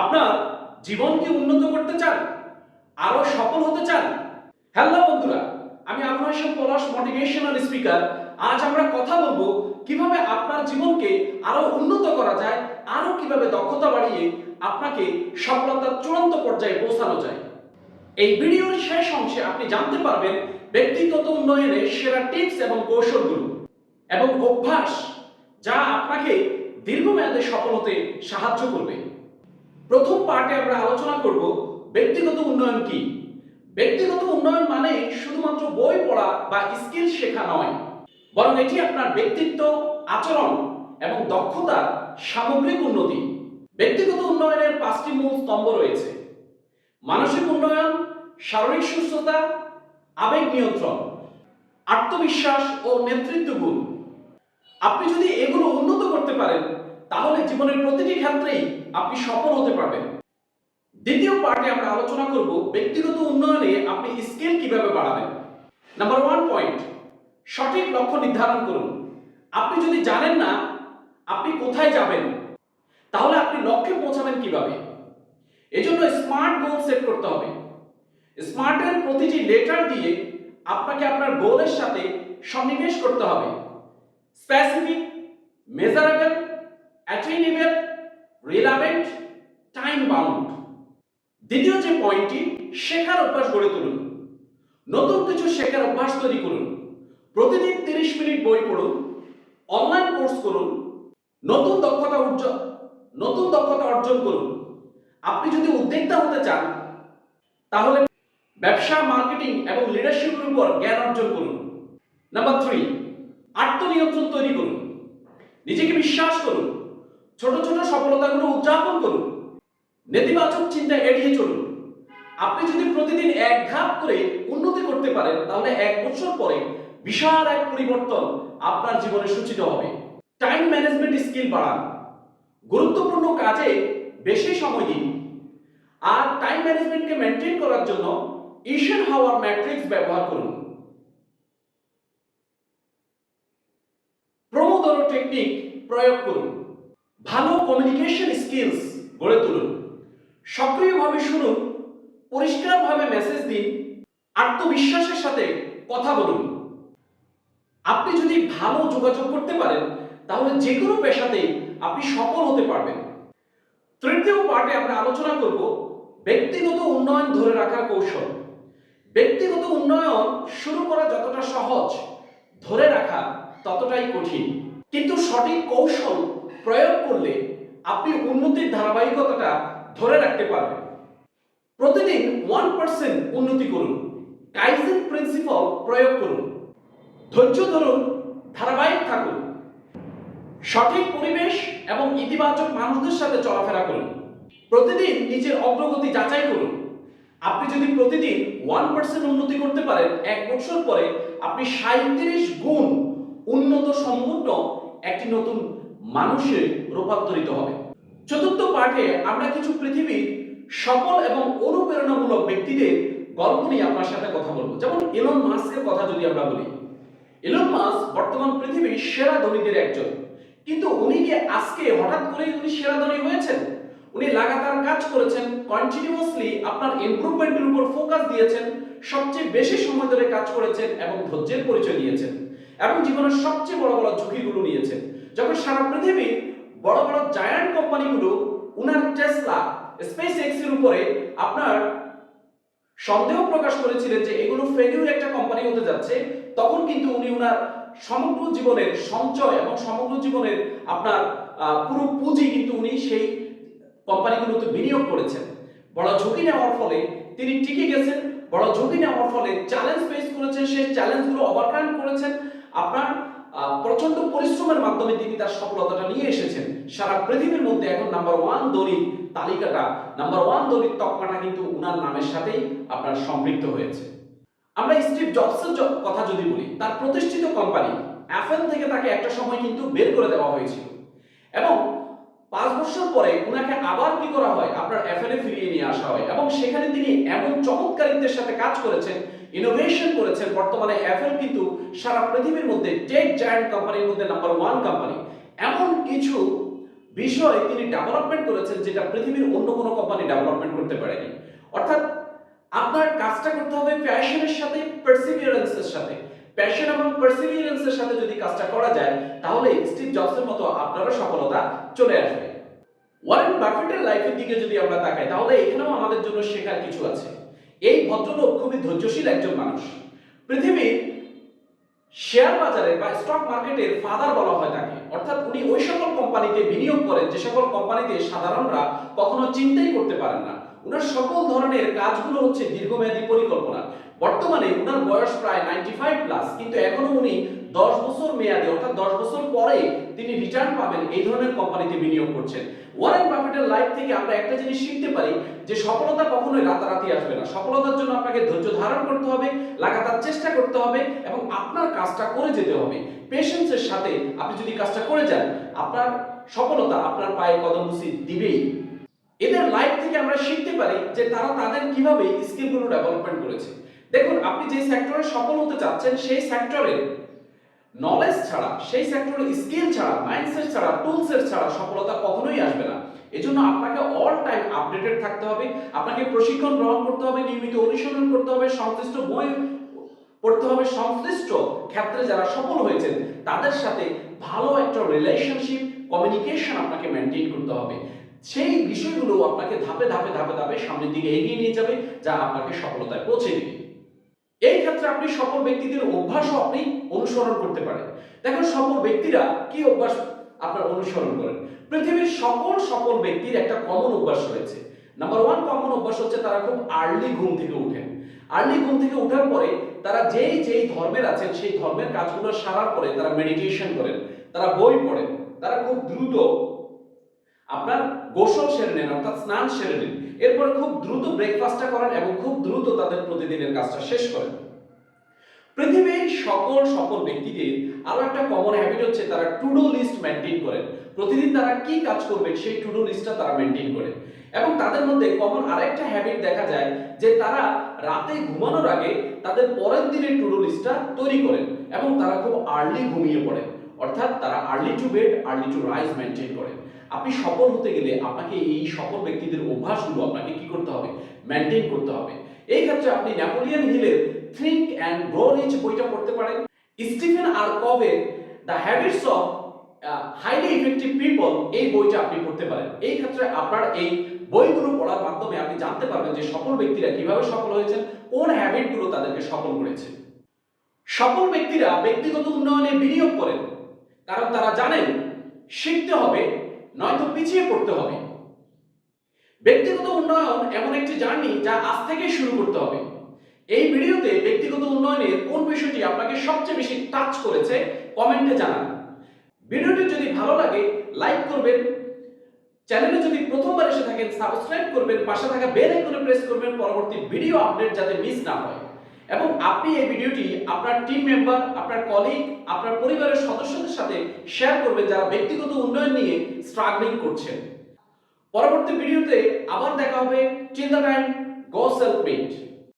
আপনার জীবনকে উন্নত করতে চান, আরও সফল হতে চান। হ্যালো বন্ধুরা, আমি আবুল হাসেম পলাশ মোটিভেশনাল স্পিকার আজ আমরা কথা বলব কীভাবে আপনার জীবনকে আরও উন্নত করা যায়, আরও কীভাবে দক্ষতা বাড়িয়ে আপনাকে সফলতার চূড়ান্ত পর্যায়ে পৌঁছানো যায়। এই ভিডিওর শেষ অংশে আপনি জানতে পারবেন ব্যক্তিগত উন্নয়নের সেরা টিপস এবং কৌশলগুলো এবং অভ্যাস যা আপনাকে দীর্ঘমেয়াদে সফল হতে সাহায্য করবে। প্রথম পার্টে আমরা আলোচনা করব ব্যক্তিগত উন্নয়ন কি? ব্যক্তিগত উন্নয়ন মানে শুধুমাত্র বই পড়া বা স্কিল শেখা নয়, বরং এটি আপনার ব্যক্তিত্ব, আচরণ এবং দক্ষতার সামগ্রিক উন্নতি। ব্যক্তিগত উন্নয়নের পাঁচটি মূল স্তম্ভ রয়েছে। মানসিক উন্নয়ন, শারীরিক সুস্থতা, আবেগ নিয়ন্ত্রণ, আত্মবিশ্বাস ও নেতৃত্ব গুণ। আপনি যদি এগুলো উন্নত করতে পারেন, তাহলে জীবনের প্রতিটি ক্ষেত্রেই আপনি সফল হতে পারবেন। দ্বিতীয় পার্টে আমরা আলোচনা করব ব্যক্তিগত উন্নয়নে আপনি স্কেল কীভাবে বাড়াবেন। নাম্বার ওয়ান পয়েন্ট, সঠিক লক্ষ্য নির্ধারণ করুন। আপনি যদি জানেন না আপনি কোথায় যাবেন, তাহলে আপনি লক্ষ্যে পৌঁছাবেন কীভাবে? এজন্য স্মার্ট গোল সেট করতে হবে। স্মার্টের প্রতিটি লেটার দিয়ে আপনাকে আপনার গোলের সাথে সন্নিবেশ করতে হবে। Specific, measurable attainable relevant time bound দ্বিতীয় যে পয়েন্টটি শেখার অভ্যাস গড়ে তুলুন। নতুন কিছু শেখার অভ্যাস তৈরি করুন। প্রতিদিন তিরিশ মিনিট বই পড়ুন অনলাইন কোর্স করুন, নতুন দক্ষতা অর্জন নতুন দক্ষতা অর্জন করুন। আপনি যদি উদ্যোক্তা হতে চান, তাহলে ব্যবসা মার্কেটিং এবং লিডারশিপের উপর জ্ঞান অর্জন করুন। নাম্বার থ্রি আত্মনিয়ন্ত্রণ তৈরি করুন। নিজেকে বিশ্বাস করুন। ছোট ছোট সফলতাগুলো উদযাপন করুন। নেতিবাচক চিন্তা এড়িয়ে চলুন। আপনি যদি প্রতিদিন এক ধাপ করে উন্নতি করতে পারেন, তাহলে এক বছর পরে বিশাল এক পরিবর্তন আপনার জীবনে সূচিত হবে। টাইম ম্যানেজমেন্ট স্কিল বাড়ান। গুরুত্বপূর্ণ কাজে বেশি সময় দিন। আর টাইম ম্যানেজমেন্টকে মেনটেন করার জন্য ইশন হাওয়ার ম্যাট্রিক্স ব্যবহার করুন। প্রমোদরো টেকনিক প্রয়োগ করুন। ভালো কমিউনিকেশন স্কিলস গড়ে তুলুন। সক্রিয়ভাবে শুনুন, পরিষ্কারভাবে মেসেজ দিন, আত্মবিশ্বাসের সাথে কথা বলুন। আপনি যদি ভালো যোগাযোগ করতে পারেন, তাহলে যে কোনো পেশাতেই আপনি সফল হতে পারবেন। তৃতীয় পার্টে আমরা আলোচনা করব ব্যক্তিগত উন্নয়ন ধরে রাখার কৌশল। ব্যক্তিগত উন্নয়ন শুরু করা যতটা সহজ, ধরে রাখা ততটাই কঠিন। কিন্তু সঠিক কৌশল প্রয়োগ করলে আপনি উন্নতির ধারাবাহিকতাটা ধরে রাখতে পারবেন। প্রতিদিন ওয়ান পার্সেন্ট উন্নতি করুন। কাইজেন প্রিন্সিপাল প্রয়োগ করুন। ধৈর্য ধরুন, ধারাবাহিক থাকুন। সঠিক পরিবেশ এবং ইতিবাচক মানুষদের সাথে চলাফেরা করুন। প্রতিদিন নিজের অগ্রগতি যাচাই করুন। আপনি যদি প্রতিদিন ওয়ান পার্সেন্ট উন্নতি করতে পারেন, এক বছর পরে আপনি সাঁত্রিশ গুণ উন্নত সম্পূর্ণ একটি নতুন মানুষে রূপান্তরিত হবে। চতুর্থ পাঠে আমরা কিছু পৃথিবীর সফল এবং অনুপ্রেরণামূলক ব্যক্তিদের গল্প নিয়ে আপনার সাথে কথা বলব। যেমন এলন মাস্কের কথা যদি আমরা বলি। এলন মাস বর্তমান পৃথিবীর সেরা ধনীদের একজন। কিন্তু উনি কি আজকে হঠাৎ করেই উনি সেরা ধনী হয়েছেন? উনি লাগাতার কাজ করেছেন কন্টিনিউয়াসলি আপনার ইমপ্রুভমেন্টের উপর ফোকাস দিয়েছেন, সবচেয়ে বেশি সময় ধরে কাজ করেছেন এবং ধৈর্যের পরিচয় দিয়েছেন এবং জীবনের সবচেয়ে বড় বড় ঝুঁকিগুলো নিয়েছেন। যখন সারা পৃথিবী বড় বড় জায়ান্ট কোম্পানিগুলো উনার টেসলা স্পেস এক্সের উপরে আপনার সন্দেহ প্রকাশ করেছিলেন যে এগুলো ফেলিউর একটা কোম্পানি হতে যাচ্ছে, তখন কিন্তু উনি উনার সমগ্র জীবনের সঞ্চয় এবং সমগ্র জীবনের আপনার পুরো পুঁজি কিন্তু উনি সেই কোম্পানিগুলোতে বিনিয়োগ করেছেন। বড় ঝুঁকি নেওয়ার ফলে তিনি টিকে গেছেন, বড় ঝুঁকি নেওয়ার ফলে চ্যালেঞ্জ ফেস করেছেন, সেই চ্যালেঞ্জগুলো ওভারকাম করেছেন। আপনার প্রচণ্ড পরিশ্রমের মাধ্যমে তিনি তার সফলতাটা নিয়ে এসেছেন। সারা পৃথিবীর মধ্যে এখন নাম্বার ওয়ান দলিত তালিকাটা নাম্বার ওয়ান দলিত তকমাটা কিন্তু উনার নামের সাথেই আপনার সম্পৃক্ত হয়েছে। আমরা স্টিভ জবসের কথা যদি বলি, তার প্রতিষ্ঠিত কোম্পানি অ্যাফেল থেকে তাকে একটা সময় কিন্তু বের করে দেওয়া হয়েছিল। এবং পাঁচ বছর পরে উনাকে আবার কি করা হয়? আপনার অ্যাপেলে ফিরিয়ে নিয়ে আসা হয়। এবং সেখানে তিনি এমন চমৎকারিত্বের সাথে কাজ করেছেন ইনোভেশন করেছেন। বর্তমানে অ্যাপেল কিন্তু সারা পৃথিবীর মধ্যে টেক জায়ান্ট কোম্পানির মধ্যে নাম্বার ওয়ান কোম্পানি এমন কিছু বিষয় তিনি ডেভেলপমেন্ট করেছেন যেটা পৃথিবীর অন্য কোনো কোম্পানি ডেভেলপমেন্ট করতে পারেনি। অর্থাৎ আপনার কাজটা করতে হবে প্যাশনের সাথে পারসিভিয়ারেন্সের সাথে। প্যাশন এবং পারসিভিয়ারেন্সের সাথে যদি কাজটা করা যায়, তাহলে স্টিভ জবসের মতো আপনারও সফলতা চলে আসবে। ওয়ারেন বাফেটের লাইফের দিকে যদি আমরা তাকাই, তাহলে এখানেও আমাদের জন্য শেখার কিছু আছে। এই ভদ্রলোক খুবই ধৈর্যশীল একজন মানুষ। পৃথিবীর শেয়ার বাজারে বা স্টক মার্কেটের ফাদার বলা হয় তাকে। অর্থাৎ উনি ওই সকল কোম্পানিতে বিনিয়োগ করেন, যে সকল কোম্পানিতে সাধারণরা কখনো চিন্তাই করতে পারেন না। উনার সকল ধরনের কাজগুলো হচ্ছে দীর্ঘমেয়াদী পরিকল্পনা। বর্তমানে ওনার বয়স প্রায় নাইনটি ফাইভ প্লাস কিন্তু এখনও উনি দশ বছর মেয়াদে, অর্থাৎ দশ বছর পরে তিনি রিটার্ন পাবেন, এই ধরনের কোম্পানিতে বিনিয়োগ করছেন। ওয়ারেন বাফেটের লাইফ থেকে আমরা একটা জিনিস শিখতে পারি, যে সফলতা কখনোই রাতারাতি আসবে না। সফলতার জন্য আপনাকে ধৈর্য ধারণ করতে হবে, লাগাতার চেষ্টা করতে হবে, এবং আপনার কাজটা করে যেতে হবে। পেশেন্সের সাথে আপনি যদি কাজটা করে যান, আপনার সফলতা আপনার পায়ে কদম দিবেই। এদের লাইফ থেকে আমরা শিখতে পারি যে তারা তাদের কীভাবে স্কিলগুলো ডেভেলপমেন্ট করেছে। দেখুন, আপনি যে সেক্টরে সফল হতে চাচ্ছেন, সেই সেক্টরে নলেজ ছাড়া, সেই সেক্টরে স্কিল ছাড়া মাইন্ডসেট ছাড়া টুলসের ছাড়া সফলতা কখনোই আসবে না। এজন্য আপনাকে অল টাইম আপডেটেড থাকতে হবে, আপনাকে প্রশিক্ষণ গ্রহণ করতে হবে, নিয়মিত অনুশীলন করতে হবে, সংশ্লিষ্ট বই পড়তে হবে, সংশ্লিষ্ট ক্ষেত্রে যারা সফল হয়েছেন, তাদের সাথে ভালো একটা রিলেশনশিপ কমিউনিকেশন আপনাকে মেনটেন করতে হবে। সেই বিষয়গুলো আপনাকে ধাপে ধাপে ধাপে ধাপে সামনের দিকে এগিয়ে নিয়ে যাবে, যা আপনাকে সফলতায় পৌঁছে দেবে। এই ক্ষেত্রে আপনি সফল ব্যক্তিদের অভ্যাসও আপনি অনুসরণ করতে পারেন। দেখুন, সফল ব্যক্তিরা কি অভ্যাস আপনার অনুসরণ করেন? পৃথিবীর সকল সফল ব্যক্তির একটা কমন অভ্যাস রয়েছে। নাম্বার ওয়ান কমন অভ্যাস হচ্ছে তারা খুব আর্লি ঘুম থেকে উঠেন। আর্লি ঘুম থেকে উঠার পরে তারা যেই যেই ধর্মের আছেন, সেই ধর্মের কাজগুলো সারার পরে তারা মেডিটেশন করেন, তারা বই পড়েন, তারা খুব দ্রুত আপনার গোসল সেরে নেন, অর্থাৎ স্নান সেরে নেন। এরপরে খুব দ্রুত ব্রেকফাস্টটা করেন এবং খুব দ্রুত তাদের প্রতিদিনের কাজটা শেষ করেন। পৃথিবীর সকল সফল ব্যক্তিদের আরও একটা কমন হ্যাবিট হচ্ছে তারা টু ডু লিস্ট মেনটেন করেন প্রতিদিন তারা কি কাজ করবেন সেই টু ডু লিস্টটা তারা মেনটেন করে। এবং তাদের মধ্যে কমন আরেকটা হ্যাবিট দেখা যায় যে তারা রাতে ঘুমানোর আগে তাদের পরের দিনের টু ডু লিস্টটা তৈরি করেন এবং তারা খুব আর্লি ঘুমিয়ে পড়েন। অর্থাৎ তারা early to bed early to rise maintain করেন। আপনি সফল হতে গেলে আপনাকে এই সফল ব্যক্তিদের অভ্যাসগুলো আপনাকে কি করতে হবে? মেনটেন করতে হবে। এই ক্ষেত্রে আপনি নেপোলিয়ান হিলের থিঙ্ক অ্যান্ড গ্রো রিচ বইটা পড়তে পারেন। Stephen R কভের the habits of highly effective people এই বইটা আপনি পড়তে পারেন। এই ক্ষেত্রে আপনার এই বইগুলো পড়ার মাধ্যমে আপনি জানতে পারবেন যে সফল ব্যক্তিরা কীভাবে সফল হয়েছেন, কোন হ্যাবিটগুলো তাদেরকে সফল করেছে। সফল ব্যক্তিরা ব্যক্তিগত উন্নয়নে বিনিয়োগ করেন। কারণ তারা জানেন, শিখতে হবে নয়তো পিছিয়ে পড়তে হবে। ব্যক্তিগত উন্নয়ন এমন একটি জার্নি যা আজ থেকে শুরু করতে হবে। এই ভিডিওতে ব্যক্তিগত উন্নয়নের কোন বিষয়টি আপনাকে সবচেয়ে বেশি টাচ করেছে কমেন্টে জানান। ভিডিওটি যদি ভালো লাগে লাইক করবেন। চ্যানেলে যদি প্রথমবার এসে থাকেন সাবস্ক্রাইব করবেন। পাশে থাকা বেল আইকনে প্রেস করবেন। পরবর্তী ভিডিও আপডেট যাতে মিস না হয়। এবং আপনি এই ভিডিওটি আপনার টিম মেম্বার আপনার কলিগ আপনার পরিবারের সদস্যদের সাথে শেয়ার করবেন যারা ব্যক্তিগত উন্নয়ন নিয়ে স্ট্রাগলিং করছেন। পরবর্তী ভিডিওতে আবার দেখা হবে চিন্তা টাইম গো সেলফ মেড